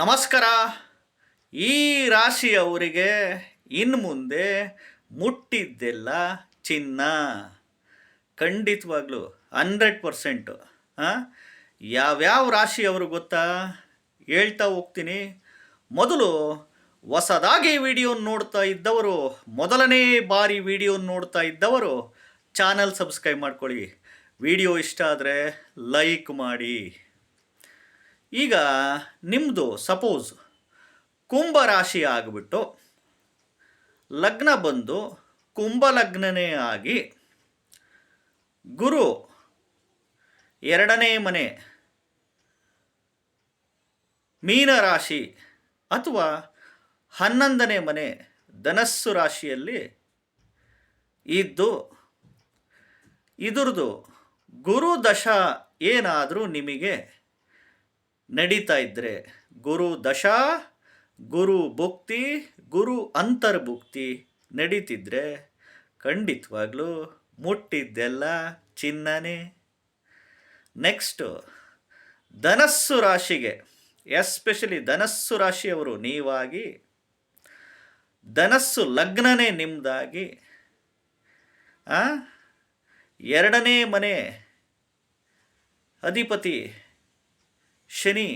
ನಮಸ್ಕಾರ. ಈ ರಾಶಿಯವರಿಗೆ ಇನ್ನು ಮುಂದೆ ಮುಟ್ಟಿದ್ದೆಲ್ಲ ಚಿನ್ನ. ಖಂಡಿತವಾಗ್ಲೂ ಹಂಡ್ರೆಡ್ ಪರ್ಸೆಂಟು. ಹಾಂ ಯಾವ್ಯಾವ ರಾಶಿಯವರು ಗೊತ್ತಾ? ಹೇಳ್ತಾ ಹೋಗ್ತೀನಿ. ಮೊದಲು ಹೊಸದಾಗಿ ವಿಡಿಯೋ ನೋಡ್ತಾ ಇದ್ದವರು, ಮೊದಲನೇ ಬಾರಿ ವಿಡಿಯೋ ನೋಡ್ತಾ ಇದ್ದವರು ಚಾನಲ್ ಸಬ್ಸ್ಕ್ರೈಬ್ ಮಾಡ್ಕೊಳ್ಳಿ. ವಿಡಿಯೋ ಇಷ್ಟ ಆದರೆ ಲೈಕ್ ಮಾಡಿ. ಈಗ ನಿಮ್ಮದು ಸಪೋಸ್ ಕುಂಭ ರಾಶಿ ಆಗಿಬಿಟ್ಟು ಲಗ್ನ ಬಂದು ಕುಂಭ ಲಗ್ನನೇ ಆಗಿ ಗುರು ಎರಡನೇ ಮನೆ ಮೀನರಾಶಿ ಅಥವಾ ಹನ್ನೊಂದನೇ ಮನೆ ಧನಸ್ಸು ರಾಶಿಯಲ್ಲಿ ಇದ್ದು ಇದರದು ಗುರು ದಶ ಏನಾದರೂ ನಿಮಗೆ ನಡೀತಾ ಇದ್ದರೆ ಗುರು ದಶಾ, ಗುರು ಭುಕ್ತಿ, ಗುರು ಅಂತರ್ಭುಕ್ತಿ ನಡೀತಿದ್ರೆ ಖಂಡಿತವಾಗ್ಲೂ ಮುಟ್ಟಿದ್ದೆಲ್ಲ ಚಿನ್ನನೇ ನೆಕ್ಸ್ಟು ಧನಸ್ಸು ರಾಶಿಗೆ ಎಸ್ಪೆಷಲಿ ಧನಸ್ಸು ರಾಶಿಯವರು ನೀವಾಗಿ, ಧನಸ್ಸು ಲಗ್ನನೇ ನಿಮ್ಮದಾಗಿ? ಎರಡನೇ ಮನೆ ಅಧಿಪತಿ ಶನಿ,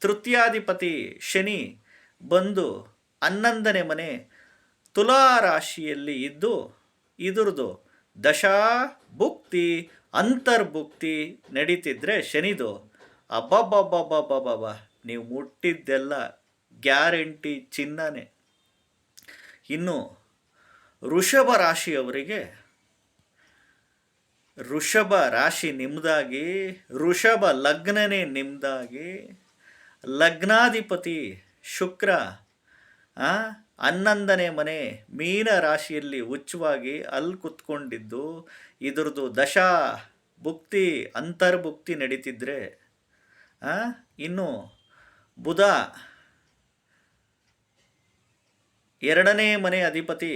ತೃತೀಯಾಧಿಪತಿ ಶನಿ ಬಂದು ಹನ್ನೊಂದನೇ ಮನೆ ತುಲಾ ರಾಶಿಯಲ್ಲಿ ಇದ್ದು ಇದ್ರದ್ದು ದಶಾ ಭುಕ್ತಿ, ಅಂತರ್ಭುಕ್ತಿ ನಡೀತಿದ್ರೆ ಶನಿದು. ಅಬ್ಬಬ್ಬಬ್ಬಬ್ಬಬ್ಬಬ್ಬ, ನೀವು ಮುಟ್ಟಿದ್ದೆಲ್ಲ ಗ್ಯಾರಂಟಿ ಚಿನ್ನನೇ. ಇನ್ನು ವೃಷಭ ರಾಶಿಯವರಿಗೆ ವೃಷಭ ರಾಶಿ ನಿಮ್ಮದಾಗಿ ಋಷಭ ಲಗ್ನನೇ ನಿಮ್ಮದಾಗಿ ಲಗ್ನಾಧಿಪತಿ ಶುಕ್ರ ಹನ್ನೊಂದನೇ ಮನೆ ಮೀನ ರಾಶಿಯಲ್ಲಿ ಉಚ್ಚವಾಗಿ ಅಲ್ಲಿ ಕುತ್ಕೊಂಡಿದ್ದು, ಇದ್ರದ್ದು ದಶಾ ಭುಕ್ತಿ, ಅಂತರ್ಭುಕ್ತಿ ನಡೀತಿದ್ರೆ ಇನ್ನು ಬುಧ ಎರಡನೇ ಮನೆ ಅಧಿಪತಿ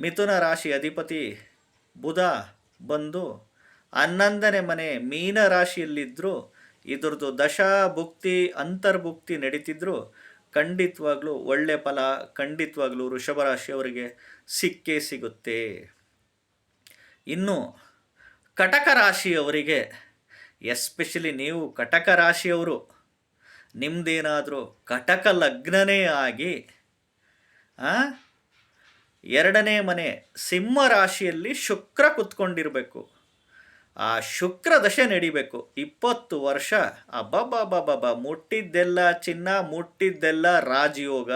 ಮಿಥುನ ರಾಶಿ ಅಧಿಪತಿ ಬುಧ ಬಂದು ಹನ್ನೊಂದನೇ ಮನೆ ಮೀನ ರಾಶಿಯಲ್ಲಿದ್ದರೂ ಇದ್ರದ್ದು ದಶಾ ಭುಕ್ತಿ ಅಂತರ್ಭುಕ್ತಿ ನಡೀತಿದ್ರು. ಖಂಡಿತವಾಗ್ಲೂ ಒಳ್ಳೆ ಫಲ, ಖಂಡಿತವಾಗ್ಲೂ ವೃಷಭ ರಾಶಿಯವರಿಗೆ ಸಿಕ್ಕೇ ಸಿಗುತ್ತೆ. ಇನ್ನು ಕಟಕ ರಾಶಿಯವರಿಗೆ, ಎಸ್ಪೆಷಲಿ ನೀವು ಕಟಕ ರಾಶಿಯವರು ನಿಮ್ಮದೇನಾದರೂ ಕಟಕ ಲಗ್ನನೇ ಆಗಿ ಎರಡನೇ ಮನೆ ಸಿಂಹ ರಾಶಿಯಲ್ಲಿ ಶುಕ್ರ ಕುತ್ಕೊಂಡಿರಬೇಕು. ಆ ಶುಕ್ರ ದಶೆ ನಡಿಬೇಕು. ಇಪ್ಪತ್ತು ವರ್ಷ ಅಬ್ಬಬ್ಬಬ್ಬಬ್ಬ, ಮುಟ್ಟಿದ್ದೆಲ್ಲ ಚಿನ್ನ, ಮುಟ್ಟಿದ್ದೆಲ್ಲ ರಾಜಯೋಗ.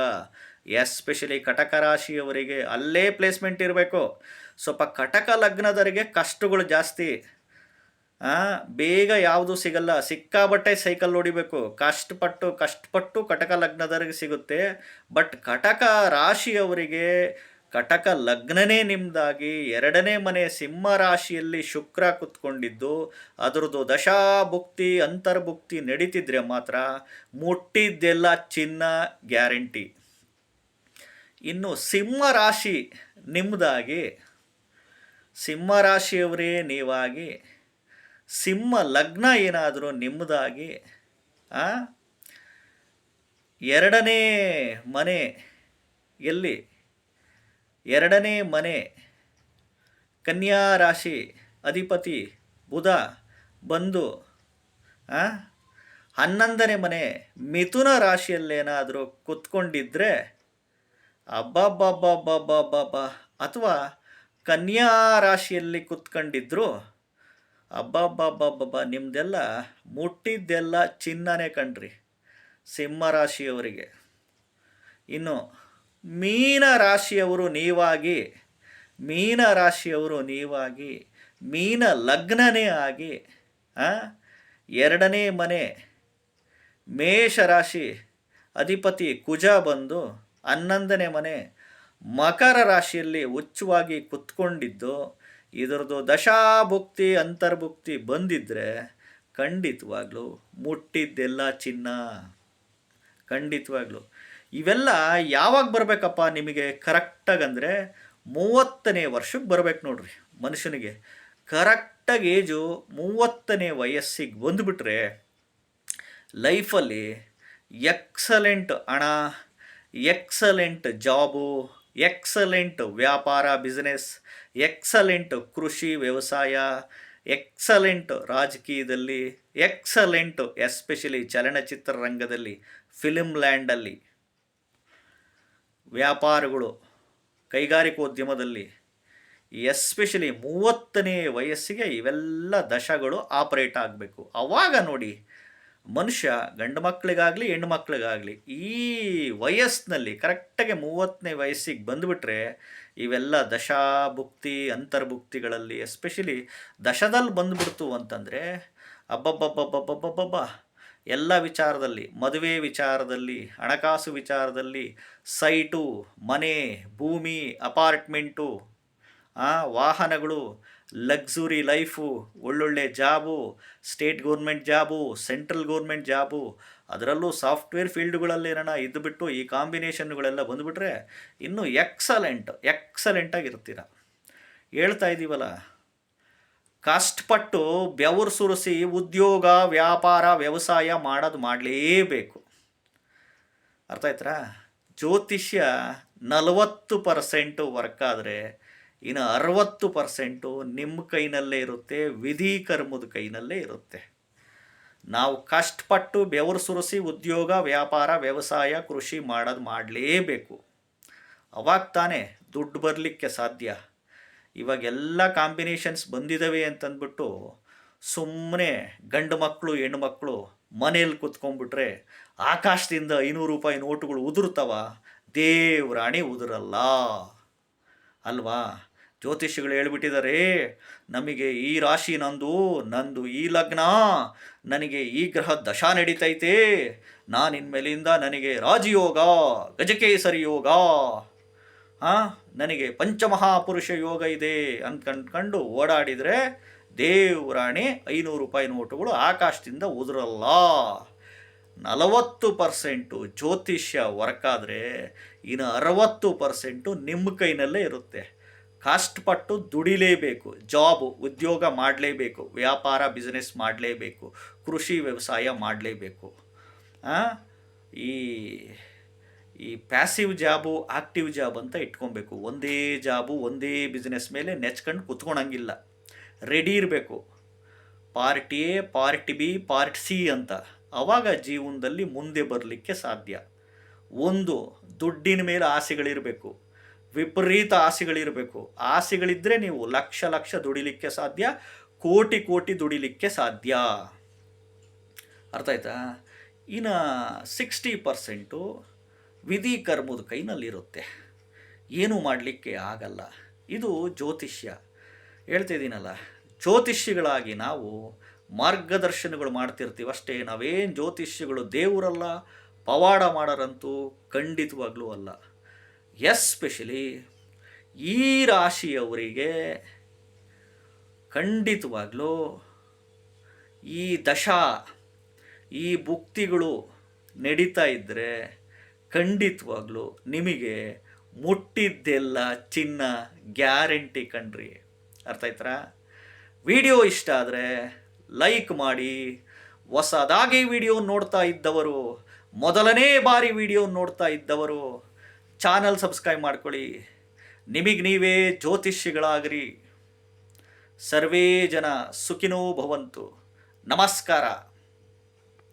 ಎಸ್ಪೆಷಲಿ ಕಟಕ ರಾಶಿಯವರಿಗೆ ಅಲ್ಲೇ ಪ್ಲೇಸ್ಮೆಂಟ್ ಇರಬೇಕು. ಸ್ವಲ್ಪ ಕಟಕ ಲಗ್ನದವರಿಗೆ ಕಷ್ಟಗಳು ಜಾಸ್ತಿ. ಬೇಗ ಯಾವುದು ಸಿಗಲ್ಲ. ಸಿಕ್ಕಾಬಟ್ಟೆ ಸೈಕಲ್ ಹೊಡಿಬೇಕು. ಕಷ್ಟಪಟ್ಟು ಕಷ್ಟಪಟ್ಟು ಕಟಕ ಲಗ್ನದವರಿಗೆ ಸಿಗುತ್ತೆ. ಬಟ್ ಕಟಕ ರಾಶಿಯವರಿಗೆ ಕಟಕ ಲಗ್ನನೇ ನಿಮ್ಮದಾಗಿ ಎರಡನೇ ಮನೆ ಸಿಂಹ ರಾಶಿಯಲ್ಲಿ ಶುಕ್ರ ಕುತ್ಕೊಂಡಿದ್ದು, ಅದರದ್ದು ದಶಾಭುಕ್ತಿ, ಅಂತರ್ಭುಕ್ತಿ ನಡೀತಿದ್ರೆ ಮಾತ್ರ ಮುಟ್ಟಿದ್ದೆಲ್ಲ ಚಿನ್ನ ಗ್ಯಾರಂಟಿ ಇನ್ನು ಸಿಂಹ ರಾಶಿ ನಿಮ್ಮದಾಗಿ ಸಿಂಹ ರಾಶಿಯವರೇ ನೀವಾಗಿ, ಸಿಂಹ ಲಗ್ನ ಏನಾದರೂ ನಿಮ್ಮದಾಗಿ? ಎರಡನೇ ಮನೆ ಎಲ್ಲಿ ಎರಡನೇ ಮನೆ ಕನ್ಯಾ ರಾಶಿ ಅಧಿಪತಿ ಬುಧ ಬಂದು? ಹನ್ನೊಂದನೇ ಮನೆ ಮಿಥುನ ರಾಶಿಯಲ್ಲೇನಾದರೂ ಕುತ್ಕೊಂಡಿದ್ದರೆ ಅಬ್ಬಬ್ಬಬ್ಬಬ್ಬಬ್ಬಬ್ಬ ಅಥವಾ ಕನ್ಯಾ ರಾಶಿಯಲ್ಲಿ ಕುತ್ಕೊಂಡಿದ್ರು ಅಬ್ಬಬ್ಬಬ್ಬಬ್ಬ ನಿಮ್ಮದೆಲ್ಲ ಮುಟ್ಟಿದ್ದೆಲ್ಲ ಚಿನ್ನನೇ ಕಣ್ರಿ, ಸಿಂಹ ರಾಶಿಯವರಿಗೆ ಇನ್ನು ಮೀನ ರಾಶಿಯವರು ನೀವಾಗಿ ಮೀನ ರಾಶಿಯವರು ನೀವಾಗಿ, ಮೀನ ಲಗ್ನನೇ ಆಗಿ ಎರಡನೇ ಮನೆ ಮೇಷರಾಶಿ ಅಧಿಪತಿ ಕುಜ ಬಂದು ಹನ್ನೊಂದನೇ ಮನೆ ಮಕರ ರಾಶಿಯಲ್ಲಿ ಉಚ್ಚವಾಗಿ ಕುತ್ಕೊಂಡಿದ್ದು ಇದರದು ದಶಾಭುಕ್ತಿ, ಅಂತರ್ಭುಕ್ತಿ ಬಂದಿದ್ದರೆ ಖಂಡಿತವಾಗ್ಲೂ ಮುಟ್ಟಿದ್ದೆಲ್ಲ ಚಿನ್ನ. ಖಂಡಿತವಾಗ್ಲೂ. ಇವೆಲ್ಲ ಯಾವಾಗ ಬರಬೇಕಪ್ಪ ನಿಮಗೆ ಕರೆಕ್ಟಾಗಿ ಅಂದರೆ ಮೂವತ್ತನೇ ವರ್ಷಕ್ಕೆ ಬರಬೇಕು ನೋಡ್ರಿ ಮನುಷ್ಯನಿಗೆ. ಕರೆಕ್ಟಾಗಿ ಏಜು ಮೂವತ್ತನೇ ವಯಸ್ಸಿಗೆ ಬಂದುಬಿಟ್ರೆ ಲೈಫಲ್ಲಿ ಎಕ್ಸಲೆಂಟ್ ಹಣ, ಎಕ್ಸಲೆಂಟ್ ಜಾಬು, ಎಕ್ಸಲೆಂಟ್ ವ್ಯಾಪಾರ, ಬಿಸ್ನೆಸ್, ಎಕ್ಸಲೆಂಟ್ ಕೃಷಿ ವ್ಯವಸಾಯ, ಎಕ್ಸಲೆಂಟ್ ರಾಜಕೀಯದಲ್ಲಿ, ಎಕ್ಸಲೆಂಟ್ ಎಸ್ಪೆಷಲಿ ಚಲನಚಿತ್ರ ರಂಗದಲ್ಲಿ, ಫಿಲ್ಮ್ ಲ್ಯಾಂಡಲ್ಲಿ ವ್ಯಾಪಾರಗಳು ಕೈಗಾರಿಕೋದ್ಯಮದಲ್ಲಿ ಎಸ್ಪೆಷಲಿ ಮೂವತ್ತನೇ ವಯಸ್ಸಿಗೆ ಇವೆಲ್ಲ ದಶಗಳು ಆಪರೇಟ್ ಆಗಬೇಕು. ಅವಾಗ ನೋಡಿ, ಮನುಷ್ಯ ಗಂಡು ಮಕ್ಕಳಿಗಾಗಲಿ, ಹೆಣ್ಣು ಮಕ್ಕಳಿಗಾಗಲಿ, ಈ ವಯಸ್ಸಿನಲ್ಲಿ ಕರೆಕ್ಟಾಗಿ ಮೂವತ್ತನೇ ವಯಸ್ಸಿಗೆ ಬಂದುಬಿಟ್ರೆ ಇವೆಲ್ಲ ದಶಾಭುಕ್ತಿ, ಅಂತರ್ಭುಕ್ತಿಗಳಲ್ಲಿ ಎಸ್ಪೆಷಲಿ ದಶದಲ್ಲಿ ಬಂದುಬಿಡ್ತು ಅಂತಂದರೆ ಅಬ್ಬಬ್ಬಬ್ಬಬ್ಬಬ್ಬಬ್ಬಬ್ಬ ಎಲ್ಲ ವಿಚಾರದಲ್ಲಿ, ಮದುವೆ ವಿಚಾರದಲ್ಲಿ, ಹಣಕಾಸು ವಿಚಾರದಲ್ಲಿ, ಸೈಟು, ಮನೆ, ಭೂಮಿ, ಅಪಾರ್ಟ್ಮೆಂಟು ವಾಹನಗಳು, ಲಕ್ಸುರಿ ಲೈಫು, ಒಳ್ಳೊಳ್ಳೆ job, state government job, central government job, ಅದರಲ್ಲೂ ಸಾಫ್ಟ್ವೇರ್ ಫೀಲ್ಡ್ಗಳಲ್ಲೇನೋ ಇದ್ದುಬಿಟ್ಟು ಈ ಕಾಂಬಿನೇಷನ್ಗಳೆಲ್ಲ ಬಂದುಬಿಟ್ರೆ ಇನ್ನೂ ಎಕ್ಸಲೆಂಟ್, ಎಕ್ಸಲೆಂಟಾಗಿರ್ತೀರ. ಹೇಳ್ತಾ ಇದ್ದೀವಲ್ಲ ಕಷ್ಟಪಟ್ಟು ಬೆವರು ಸುರಿಸಿ ಉದ್ಯೋಗ, ವ್ಯಾಪಾರ, ವ್ಯವಸಾಯ ಮಾಡೋದು ಮಾಡಲೇಬೇಕು. ಅರ್ಥ ಆಯ್ತಾ ಜ್ಯೋತಿಷ್ಯ ನಲವತ್ತು ಪರ್ಸೆಂಟು ವರ್ಕ್ ಆದರೆ ಇನ್ನು ಅರವತ್ತು ಪರ್ಸೆಂಟು ನಿಮ್ಮ ಕೈನಲ್ಲೇ ಇರುತ್ತೆ, ವಿಧಿ ಕರ್ಮದ ಕೈನಲ್ಲೇ ಇರುತ್ತೆ. ನಾವು ಕಷ್ಟಪಟ್ಟು ಬೆವರು ಸುರಿಸಿ ಉದ್ಯೋಗ, ವ್ಯಾಪಾರ, ವ್ಯವಸಾಯ, ಕೃಷಿ ಮಾಡೋದು ಮಾಡಲೇಬೇಕು. ಅವಾಗ ತಾನೇ ದುಡ್ಡು ಬರಲಿಕ್ಕೆ ಸಾಧ್ಯ. ಇವಾಗೆಲ್ಲ ಕಾಂಬಿನೇಷನ್ಸ್ ಬಂದಿದ್ದಾವೆ ಅಂತಂದ್ಬಿಟ್ಟು ಸುಮ್ಮನೆ ಗಂಡು ಮಕ್ಕಳು ಹೆಣ್ಣು ಮಕ್ಕಳು ಮನೇಲಿ ಕುತ್ಕೊಂಡ್ಬಿಟ್ರೆ ಆಕಾಶದಿಂದ ಐನೂರು ರೂಪಾಯಿ ನೋಟುಗಳು ಉದುರ್ತಾವ. ದೇವ್ರಾಣಿ ಉದುರಲ್ಲ. ಅಲ್ವಾ? ಜ್ಯೋತಿಷಿಗಳು ಹೇಳ್ಬಿಟ್ಟಿದ್ದಾರೆ ನಮಗೆ ಈ ರಾಶಿ ನಂದು ನಂದು ಈ ಲಗ್ನ, ನನಗೆ ಈ ಗ್ರಹ ದಶಾ ನಡೀತೈತೆ. ನಾನು ಇನ್ಮೇಲಿಂದ ನನಗೆ ರಾಜಯೋಗ, ಗಜಕೇಸರಿ ಯೋಗ. ನನಗೆ ಪಂಚಮಹಾಪುರುಷ ಯೋಗ ಇದೆ ಅಂತ ಅನ್ಕಂಡ್ಕೊಂಡು ಓಡಾಡಿದರೆ ದೇವರಾಣಿ ಐನೂರು ರೂಪಾಯಿ ನೋಟುಗಳು ಆಕಾಶದಿಂದ ಉದುರಲ್ಲ. ನಲವತ್ತು ಪರ್ಸೆಂಟು ಜ್ಯೋತಿಷ್ಯ ವರ್ಕ್ ಆದರೆ ಇನ್ನು ಅರವತ್ತು ಪರ್ಸೆಂಟು ನಿಮ್ಮ ಕೈನಲ್ಲೇ ಇರುತ್ತೆ. ಕಷ್ಟಪಟ್ಟು ದುಡಿಲೇಬೇಕು, ಜಾಬು, ಉದ್ಯೋಗ ಮಾಡಲೇಬೇಕು, ವ್ಯಾಪಾರ ಬಿಸ್ನೆಸ್ ಮಾಡಲೇಬೇಕು, ಕೃಷಿ, ವ್ಯವಸಾಯ ಮಾಡಲೇಬೇಕು. ಈ ಈ ಪ್ಯಾಸಿವ್ ಜಾಬು ಆಕ್ಟಿವ್ ಜಾಬ್ ಅಂತ ಇಟ್ಕೊಬೇಕು. ಒಂದೇ ಜಾಬು ಒಂದೇ ಬಿಸ್ನೆಸ್ ಮೇಲೆ ನೆಚ್ಕೊಂಡು ಕುತ್ಕೊಳಂಗಿಲ್ಲ. ರೆಡಿ ಇರಬೇಕು. Part A part B part C ಅಂತ. ಆವಾಗ ಜೀವನದಲ್ಲಿ ಮುಂದೆ ಬರಲಿಕ್ಕೆ ಸಾಧ್ಯ. ಒಂದು, ದುಡ್ಡಿನ ಮೇಲೆ ಆಸೆಗಳಿರಬೇಕು. ವಿಪರೀತ ಆಸೆಗಳಿರಬೇಕು. ಆಸೆಗಳಿದ್ದರೆ ನೀವು ಲಕ್ಷ ಲಕ್ಷ ದುಡಿಲಿಕ್ಕೆ ಸಾಧ್ಯ, ಕೋಟಿ ಕೋಟಿ ದುಡಿಲಿಕ್ಕೆ ಸಾಧ್ಯ. ಅರ್ಥ ಆಯ್ತಾ? ಇನ್ನು ಸಿಕ್ಸ್ಟಿ ಪರ್ಸೆಂಟು ವಿಧಿ ಕರ್ಮದ ಕೈನಲ್ಲಿರುತ್ತೆ. ಏನೂ ಮಾಡಲಿಕ್ಕೆ ಆಗಲ್ಲ. ಇದು ಜ್ಯೋತಿಷ್ಯ. ಹೇಳ್ತಿದ್ದೀನಲ್ಲ ಜ್ಯೋತಿಷ್ಯಗಳಾಗಿ ನಾವು ಮಾರ್ಗದರ್ಶನಗಳು ಮಾಡ್ತಿರ್ತೀವಷ್ಟೇ ನಾವೇನು ಜ್ಯೋತಿಷ್ಯಗಳು ದೇವರಲ್ಲ, ಪವಾಡ ಮಾಡೋರಂತೂ ಖಂಡಿತವಾಗ್ಲೂ ಅಲ್ಲ. ಎಸ್ಪೆಷಲಿ ಈ ರಾಶಿಯವರಿಗೆ ಖಂಡಿತವಾಗ್ಲೂ ಈ ದಶಾ, ಈ ಭುಕ್ತಿಗಳು ನಡೀತಾ ಇದ್ದರೆ ಖಂಡಿತವಾಗ್ಲೂ ನಿಮಗೆ ಮುಟ್ಟಿದ್ದೆಲ್ಲ ಚಿನ್ನ ಗ್ಯಾರಂಟಿ ಕಣ್ರಿ. ಅರ್ಥ ಆಯ್ತಾ ವಿಡಿಯೋ ಇಷ್ಟ ಆದರೆ ಲೈಕ್ ಮಾಡಿ. ಹೊಸದಾಗಿ ವಿಡಿಯೋ ನೋಡ್ತಾ ಇದ್ದವರು, ಮೊದಲನೇ ಬಾರಿ ವಿಡಿಯೋ ನೋಡ್ತಾ ಇದ್ದವರು, ಚಾನಲ್ ಸಬ್ಸ್ಕ್ರೈಬ್ ಮಾಡ್ಕೊಳ್ಳಿ. ನಿಮಗೆ ನೀವೇ ಜ್ಯೋತಿಷಿಗಳಾಗ್ರಿ ಸರ್ವೇ ಜನ ಸುಖಿನೋ ಭವಂತು. ನಮಸ್ಕಾರ.